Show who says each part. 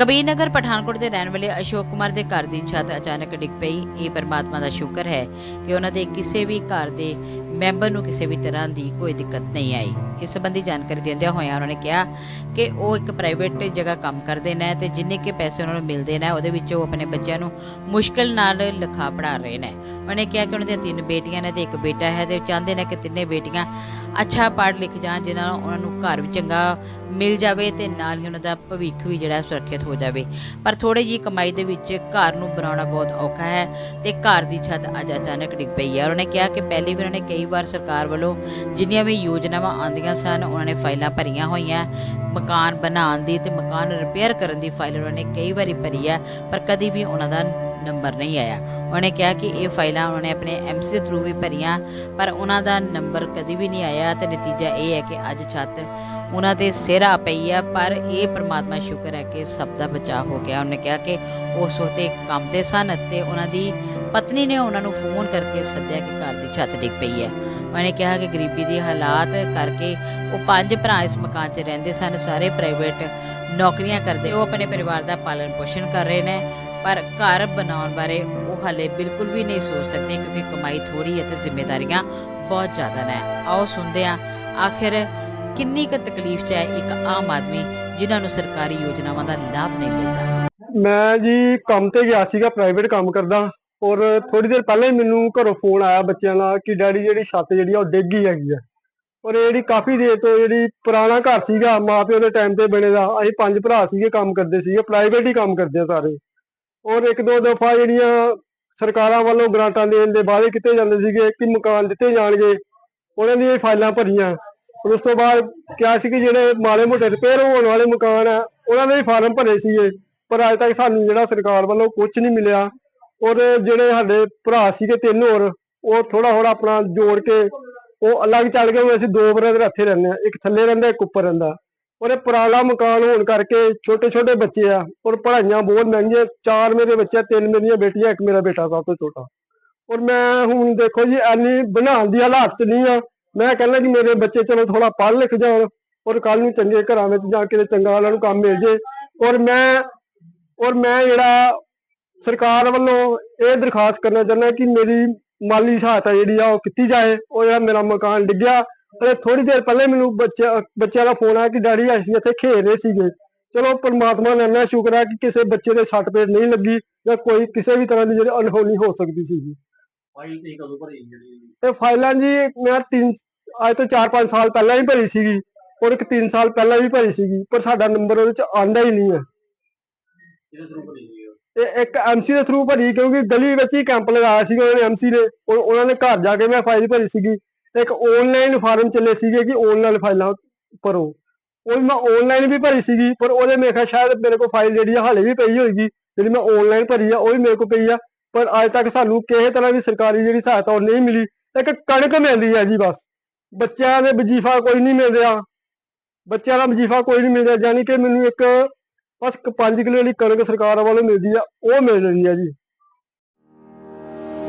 Speaker 1: ਕਬੀਰਨਗਰ, ਪਠਾਨਕੋਟ ਦੇ ਰਹਿਣ ਵਾਲੇ ਅਸ਼ੋਕ ਕੁਮਾਰ ਦੇ ਘਰ ਦੀ ਛੱਤ ਅਚਾਨਕ ਡਿੱਗ ਪਈ। ਇਹ ਪਰਮਾਤਮਾ ਦਾ ਸ਼ੁਕਰ ਹੈ ਕਿ ਉਹਨਾਂ ਦੇ ਕਿਸੇ ਵੀ ਘਰ ਦੇ ਮੈਂਬਰ ਨੂੰ ਕਿਸੇ ਵੀ ਤਰ੍ਹਾਂ ਦੀ ਕੋਈ ਦਿੱਕਤ ਨਹੀਂ ਆਈ। ਇਸ ਸੰਬੰਧੀ ਜਾਣਕਾਰੀ ਦਿੰਦਿਆਂ ਹੋਇਆਂ ਉਹਨਾਂ ਨੇ ਕਿਹਾ ਕਿ ਉਹ ਇੱਕ ਪ੍ਰਾਈਵੇਟ ਜਗ੍ਹਾ ਕੰਮ ਕਰਦੇ ਨੇ ਤੇ ਜਿੰਨੇ ਕੇ ਪੈਸੇ ਉਹਨਾਂ ਨੂੰ ਮਿਲਦੇ ਨੇ, ਉਹਦੇ ਵਿੱਚ ਉਹ ਆਪਣੇ ਬੱਚਿਆਂ ਨੂੰ ਮੁਸ਼ਕਲ ਨਾਲ ਲਿਖਾ ਪੜ੍ਹਾ ਰਹੇ ਨੇ। ਉਹਨੇ ਕਿਹਾ ਕਿ ਉਹਨਾਂ ਦੀਆਂ ਤਿੰਨ ਬੇਟੀਆਂ ਨੇ ਤੇ ਇੱਕ ਬੇਟਾ ਹੈ ਤੇ ਉਹ ਚਾਹੁੰਦੇ ਨੇ ਕਿ ਤਿੰਨੇ ਬੇਟੀਆਂ ਅੱਛਾ ਪੜ੍ਹ ਲਿਖ ਜਾਣ, ਜਿਨ੍ਹਾਂ ਨਾਲ ਉਹਨਾਂ ਨੂੰ ਘਰ ਵੀ ਚੰਗਾ ਮਿਲ ਜਾਵੇ ਤੇ ਨਾਲ ਹੀ ਉਹਨਾਂ ਦਾ ਭਵਿੱਖ ਵੀ ਜਿਹੜਾ ਸੁਰੱਖਿਅਤ ਹੋ ਜਾਵੇ। ਪਰ ਥੋੜੀ ਜੀ ਕਮਾਈ ਦੇ ਵਿੱਚ ਘਰ ਨੂੰ ਬਣਾਉਣਾ ਬਹੁਤ ਔਖਾ ਹੈ ਤੇ ਘਰ ਦੀ ਛੱਤ ਅੱਜ ਅਚਾਨਕ ਡਿੱਗ ਪਈ ਹੈ। ਉਹਨਾਂ ਨੇ ਕਿਹਾ ਕਿ ਪਹਿਲੇ ਵੀ ਉਹਨਾਂ ਨੇ ਕਈ ਵਾਰ ਸਰਕਾਰ ਵੱਲੋਂ ਜਿੰਨੀਆਂ ਵੀ ਯੋਜਨਾਵਾਂ ਆਉਂਦੀਆਂ ਸਨ, ਉਹਨਾਂ ਨੇ ਫਾਈਲਾਂ ਭਰੀਆਂ ਹੋਈਆਂ। ਮਕਾਨ ਬਣਾਉਣ ਦੀ ਤੇ ਮਕਾਨ ਰਿਪੇਅਰ ਕਰਨ ਦੀ ਫਾਈਲ ਉਹਨਾਂ ਨੇ ਕਈ ਵਾਰੀ ਭਰੀ ਹੈ ਪਰ ਕਦੀ ਵੀ ਉਹਨਾਂ ਦਾ ਨੰਬਰ ਨਹੀਂ ਆਇਆ। ਉਹਨੇ ਕਿਹਾ ਕਿ ਇਹ ਫਾਈਲਾਂ ਉਹਨਾਂ ਨੇ ਆਪਣੇ ਐਮਸੀ ਦੇ ਥਰੂ ਵੀ ਭਰੀਆਂ, ਪਰ ਉਹਨਾਂ ਦਾ ਨੰਬਰ ਕਦੀ ਵੀ ਨਹੀਂ ਆਇਆ ਤੇ ਨਤੀਜਾ ਇਹ ਹੈ ਕਿ ਅੱਜ ਛੱਤ ਉਹਨਾਂ ਤੇ ਸਿਰ ਆ ਪਈ ਆ, ਪਰ ਇਹ ਪ੍ਰਮਾਤਮਾ ਸ਼ੁਕਰ ਹੈ ਕਿ ਸਭ ਦਾ ਬਚਾਅ ਹੋ ਗਿਆ। ਉਹਨੇ ਕਿਹਾ ਕਿ ਉਸ ਵਕਤ ਇਹ ਕੰਮ ਤੇ ਸਨ ਅਤੇ ਉਹਨਾਂ ਦੀ ਪਤਨੀ ਨੇ ਉਹਨਾਂ ਨੂੰ ਫੋਨ ਕਰਕੇ ਸੱਦਿਆ ਕਿ ਘਰ ਦੀ ਛੱਤ ਡਿੱਗ ਪਈ ਹੈ। ਉਹਨੇ ਕਿਹਾ ਕਿ ਗਰੀਬੀ ਦੇ ਹਾਲਾਤ ਕਰਕੇ ਉਹ ਪੰਜ ਭਰਾ ਇਸ ਮਕਾਨ 'ਚ ਰਹਿੰਦੇ ਸਨ। ਸਾਰੇ ਪ੍ਰਾਈਵੇਟ ਨੌਕਰੀਆਂ ਕਰਦੇ, ਉਹ ਆਪਣੇ ਪਰਿਵਾਰ ਦਾ ਪਾਲਣ ਪੋਸ਼ਣ ਕਰ ਰਹੇ ਨੇ। ਪਰ ਘਰ ਬਣਾਉਣ ਬਾਰੇ ਉਹ ਹਾਲੇ ਬਿਲਕੁਲ ਵੀ ਨਹੀਂ ਸੋਚ ਸਕਦੇ ਕਿਉਂਕਿ ਕਮਾਈ ਥੋੜੀ ਹੈ ਤੇ ਜ਼ਿੰਮੇਵਾਰੀਆਂ ਬਹੁਤ ਜ਼ਿਆਦਾ ਨੇ। ਆਓ ਸੁਣਦੇ ਹਾਂ, ਆਖਿਰ ਕਿੰਨੀ ਕੁ ਤਕਲੀਫ 'ਚ ਹੈ ਇੱਕ ਆਮ ਆਦਮੀ ਜਿਨ੍ਹਾਂ ਨੂੰ ਸਰਕਾਰੀ ਯੋਜਨਾਵਾਂ ਦਾ ਲਾਭ ਨਹੀਂ ਮਿਲਦਾ?
Speaker 2: ਮੈਂ ਜੀ ਕੰਮ ਤੇ ਗਿਆ ਸੀਗਾ ਪ੍ਰਾਈਵੇਟ ਕੰਮ ਕਰਦਾ ਔਰ ਥੋੜੀ ਦੇਰ ਪਹਿਲਾਂ ਹੀ ਮੈਨੂੰ ਘਰੋਂ ਫੋਨ ਆਇਆ ਬੱਚਿਆਂ ਦਾ ਕਿ ਡੈਡੀ ਜਿਹੜੀ ਛੱਤ ਜਿਹੜੀ ਆ ਉਹ ਡਿੱਗ ਗਈ ਹੈਗੀ ਆ। ਔਰ ਇਹ ਜਿਹੜੀ ਕਾਫੀ ਦੇਰ ਤੋਂ ਜਿਹੜੀ ਪੁਰਾਣਾ ਘਰ ਸੀਗਾ ਮਾਪਿਓ ਦੇ ਟਾਈਮ ਤੇ ਬਣੇ ਦਾ, ਅਸੀਂ ਪੰਜ ਭਰਾ ਸੀਗੇ, ਕੰਮ ਕਰਦੇ ਸੀਗੇ ਪ੍ਰਾਈਵੇਟ ਹੀ ਕੰਮ ਕਰਦੇ ਆ ਸਾਰੇ। ਔਰ ਇੱਕ ਦੋ ਦਫਾ ਜਿਹੜੀਆਂ ਸਰਕਾਰਾਂ ਵੱਲੋਂ ਗ੍ਰਾਂਟਾਂ ਦੇਣ ਦੇ ਵਾਅਦੇ ਕੀਤੇ ਜਾਂਦੇ ਸੀਗੇ ਕਿ ਮਕਾਨ ਦਿੱਤੇ ਜਾਣਗੇ, ਉਹਨਾਂ ਦੀਆਂ ਫਾਈਲਾਂ ਭਰੀਆਂ। ਉਸ ਤੋਂ ਬਾਅਦ ਕਿਹਾ ਸੀ ਕਿ ਜਿਹੜੇ ਮਾੜੇ ਮੋਟੇ ਰਿਪੇਅਰ ਹੋਣ ਵਾਲੇ ਮਕਾਨ ਆ, ਉਹਨਾਂ ਦੇ ਵੀ ਫਾਰਮ ਭਰੇ ਸੀਗੇ, ਪਰ ਅਜੇ ਤੱਕ ਸਾਨੂੰ ਜਿਹੜਾ ਸਰਕਾਰ ਵੱਲੋਂ ਕੁਝ ਨਹੀਂ ਮਿਲਿਆ। ਔਰ ਜਿਹੜੇ ਸਾਡੇ ਭਰਾ ਸੀਗੇ ਤਿੰਨ ਹੋਰ, ਉਹ ਥੋੜਾ ਥੋੜਾ ਆਪਣਾ ਜੋੜ ਕੇ ਉਹ ਅਲੱਗ ਚੱਲ ਗਏ ਹੋਏ ਅਸੀਂ ਦੋ ਬਰਦਰ ਇੱਥੇ ਰਹਿੰਦੇ ਆ ਇੱਕ ਥੱਲੇ ਰਹਿੰਦਾ, ਇੱਕ ਉੱਪਰ ਰਹਿੰਦਾ। ਔਰ ਇਹ ਪੁਰਾਣਾ ਮਕਾਨ ਹੋਣ ਕਰਕੇ ਛੋਟੇ ਛੋਟੇ ਬੱਚੇ ਆ, ਔਰ ਪੜ੍ਹਾਈਆਂ ਬਹੁਤ ਮਹਿੰਗੀਆਂ, ਚਾਰ ਮੇਰੇ ਬੱਚੇ ਤਿੰਨ ਮੇਰੀਆਂ ਬੇਟੀਆਂ, ਇੱਕ ਮੇਰਾ ਬੇਟਾ ਸਭ ਤੋਂ ਛੋਟਾ। ਔਰ ਮੈਂ ਹੁਣ ਦੇਖੋ ਜੀ ਐਨੀ ਬਣਾਉਣ ਦੀ ਹਾਲਾਤ ਚ ਨਹੀਂ ਆ। ਮੈਂ ਕਹਿੰਦਾ ਕਿ ਮੇਰੇ ਬੱਚੇ ਚਲੋ ਥੋੜਾ ਪੜ੍ਹ ਲਿਖ ਜਾਣ, ਔਰ ਕੱਲ ਨੂੰ ਚੰਗੇ ਘਰਾਂ ਵਿੱਚ ਜਾ ਕੇ ਚੰਗਾ ਉਹਨਾਂ ਨੂੰ ਕੰਮ ਮਿਲ ਜੇ। ਔਰ ਮੈਂ ਔਰ ਮੈਂ ਜਿਹੜਾ ਸਰਕਾਰ ਵੱਲੋਂ ਇਹ ਦਰਖਾਸਤ ਕਰਨਾ ਚਾਹੁੰਦਾ ਕਿ ਮੇਰੀ ਮਾਲੀ ਸਹਾਇਤਾ ਜਿਹੜੀ ਆ ਉਹ ਕੀਤੀ ਜਾਏ, ਉਹ ਜਿਹੜਾ ਮੇਰਾ ਮਕਾਨ ਡਿੱਗਿਆ ਤੇ ਥੋੜੀ ਦੇਰ ਪਹਿਲੇ ਮੈਨੂੰ ਬੱਚਿਆਂ ਬੱਚਿਆਂ ਦਾ ਫੋਨ ਆਇਆ ਕਿ ਡੈਡੀ ਅਸੀਂ ਇੱਥੇ ਖੇਡ ਰਹੇ ਸੀਗੇ। ਚਲੋ ਪਰਮਾਤਮਾ ਦਾ ਇੰਨਾ ਸ਼ੁਕਰ ਹੈ ਕਿ ਕਿਸੇ ਬੱਚੇ ਦੇ ਸੱਟ ਪੇਟ ਨਹੀਂ ਲੱਗੀ ਜਾਂ ਕੋਈ ਕਿਸੇ ਵੀ ਤਰ੍ਹਾਂ ਦੀ ਜਿਹੜੀ ਅਨਹੋਣੀ ਹੋ ਸਕਦੀ ਸੀਗੀ।
Speaker 3: ਫਾਈਲ ਤੇ ਕਦੋਂ ਭਰੀ ਜਿਹੜੀ?
Speaker 2: ਇਹ ਫਾਈਲਾਂ ਜੀ ਮੈਂ ਤਿੰਨ ਅੱਜ ਤੋਂ 4-5 ਸਾਲ ਪਹਿਲਾਂ ਹੀ ਭਰੀ ਸੀਗੀ। ਔਰ ਇੱਕ 3 ਸਾਲ ਪਹਿਲਾਂ ਵੀ ਭਰੀ ਸੀਗੀ ਪਰ ਸਾਡਾ ਨੰਬਰ ਉਹਦੇ ਚ ਆਂਦਾ ਹੀ ਨਹੀਂ ਹੈ।
Speaker 3: ਕਿਹਦੇ ਥਰੂ ਭਰੀ?
Speaker 2: ਇਹ ਇੱਕ ਐਮਸੀ ਦੇ ਥਰੂ ਭਰੀ ਕਿਉਂਕਿ ਗਲੀ ਵਿੱਚ ਹੀ ਕੈਂਪ ਲਗਾਇਆ ਸੀਗਾ ਉਹਨਾਂ ਨੇ ਐਮਸੀ ਨੇ। ਉਹਨਾਂ ਨੇ ਘਰ ਜਾ ਕੇ ਮੈਂ ਫਾਈਲ ਭਰੀ ਸੀਗੀ। ਇੱਕ ਆਨਲਾਈਨ ਫਾਰਮ ਚੱਲੇ ਸੀਗੇ ਕਿ ਆਨਲਾਈਨ ਫਾਈਲਾਂ ਭਰੋ। ਉਹ ਵੀ ਮੈਂ ਆਨਲਾਈਨ ਵੀ ਭਰੀ ਸੀਗੀ, ਪਰ ਉਹਦੇ ਮੇਰੇ ਖਿਆਲ ਸ਼ਾਇਦ ਮੇਰੇ ਕੋਲ ਫਾਈਲ ਜਿਹੜੀ ਆ ਹਾਲੇ ਵੀ ਪਈ ਹੋਏਗੀ। ਜਿਹੜੀ ਮੈਂ ਆਨਲਾਈਨ ਭਰੀ ਆ, ਉਹ ਵੀ ਮੇਰੇ ਕੋਲ ਪਈ ਆ। ਪਰ ਅੱਜ ਤੱਕ ਸਾਨੂੰ ਕਿਸੇ ਤਰ੍ਹਾਂ ਦੀ ਸਰਕਾਰੀ ਜਿਹੜੀ ਸਹਾਇਤਾ ਉਹ ਨਹੀਂ ਮਿਲੀ। ਇੱਕ ਕਣਕ ਮਿਲਦੀ ਆ ਜੀ ਬਸ। ਬੱਚਿਆਂ ਦੇ ਵਜੀਫਾ ਕੋਈ ਨਹੀਂ ਮਿਲ ਰਿਹਾ ਬੱਚਿਆਂ ਦਾ ਵਜੀਫਾ ਕੋਈ ਨਹੀਂ ਮਿਲ ਰਿਹਾ ਯਾਨੀ ਕਿ ਮੈਨੂੰ ਇੱਕ ਬਸ 5 ਕਿਲੋ ਵਾਲੀ ਕਣਕ ਸਰਕਾਰ ਵੱਲੋਂ ਮਿਲਦੀ ਆ, ਉਹ ਮਿਲ ਰਹੀ ਆ ਜੀ।